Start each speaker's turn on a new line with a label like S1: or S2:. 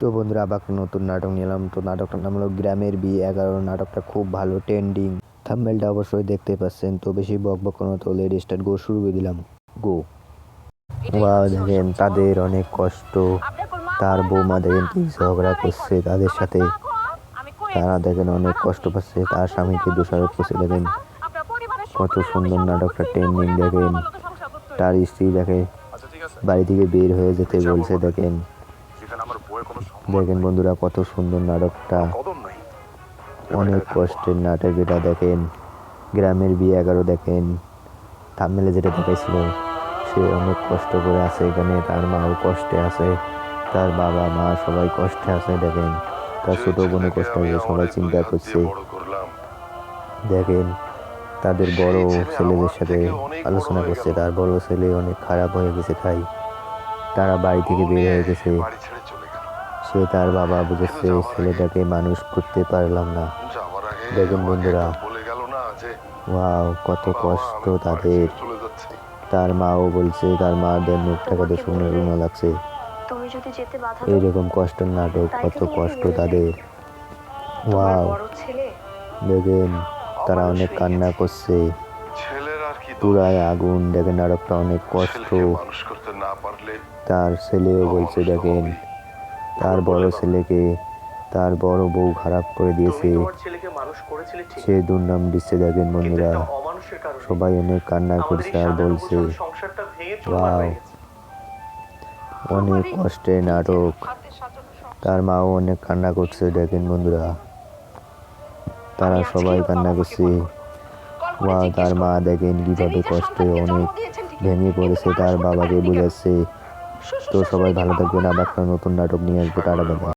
S1: তো বন্ধুরা, আবার নতুন নাটক নিলাম। তো নাটকটার নাম হলো গ্রামের বিয়ে। এগারো নাটকটা খুব ভালো ট্রেন্ডিং থাম্বেলটা অবশ্যই দেখতে পাচ্ছেন। তো বেশি বক বক কোনো তো লেট স্টার্ট গো শুরু করে দিলাম। গো ওয়া দেখেন তাদের অনেক কষ্ট। তার বৌমা দেখেন কি ঝগড়া করছে তাদের সাথে। তারা দেখেন অনেক কষ্ট পাচ্ছে, তার স্বামীকে দোষারোপ করছে, দেখেন। কত সুন্দর নাটকটা ট্রেন্ডিং দেখেন। তার স্ত্রী দেখে বাড়ি থেকে বের হয়ে যেতে বলছে, দেখেন। দেখেন বন্ধুরা, কত সুন্দর নাটকটা। অনেক কষ্টের নাটক এটা দেখেন। গ্রামের বিয়ে এগারো দেখেন। থামমেলে যেটা দেখাইছিল, সে অনেক কষ্ট করে আছে এখানে। তার মাও কষ্টে আছে। তার বাবা, মা সবাই কষ্টে আছে, দেখেন। তার ছোট বোনে কষ্ট আছে, সবাই চিন্তা করছে। দেখেন, তাদের বড় ছেলেদের সাথে আলোচনা করছে। তার বড় ছেলে অনেক খারাপ হয়ে গেছে তাই তারা বাড়ি থেকে বের হয়ে গেছে। সে তার বাবা বুঝেছে ছেলেটাকে মানুষ করতে পারলাম না। দেখুন বন্ধুরা।
S2: একটা বলে গেল না যে
S1: ওয়াও কত কষ্ট তাদের। তার মাও বলছে তার মাদের মুখটা কত শুনে রুমা লাগছে
S3: তুমি যদি যেতে বাধা দাও
S1: এইরকম কষ্টের নাটক কত কষ্ট তাদের। ওয়াও। দেখেন তারা অনেক কান্না করছে।
S2: ছেলের আর কি দোষ?
S1: পুরায় আগুন দেখেন নাটকটা অনেক কষ্ট।
S2: ছেলেকে মানুষ করতে না পারলে
S1: তার ছেলেও বলছে দেখেন তার বড় ছেলেকে তার বড় বউ খারাপ করে দিয়েছে। সে দুর্নাম দিচ্ছে দেখেন বন্ধুরা। সবাই অনেক কান্না করছে আর বলছে অনেক কষ্টের নাটক। তার মাও অনেক কান্না করছে দেখেন বন্ধুরা। তারা সবাই কান্না করছে। তার মা দেখেন কীভাবে কষ্টে অনেক ভেঙে পড়েছে তার বাবাকে বুঝাচ্ছে। তো সবাই ভালো থাকবেন আবার নতুন নাটক নিয়ে আসব টাটা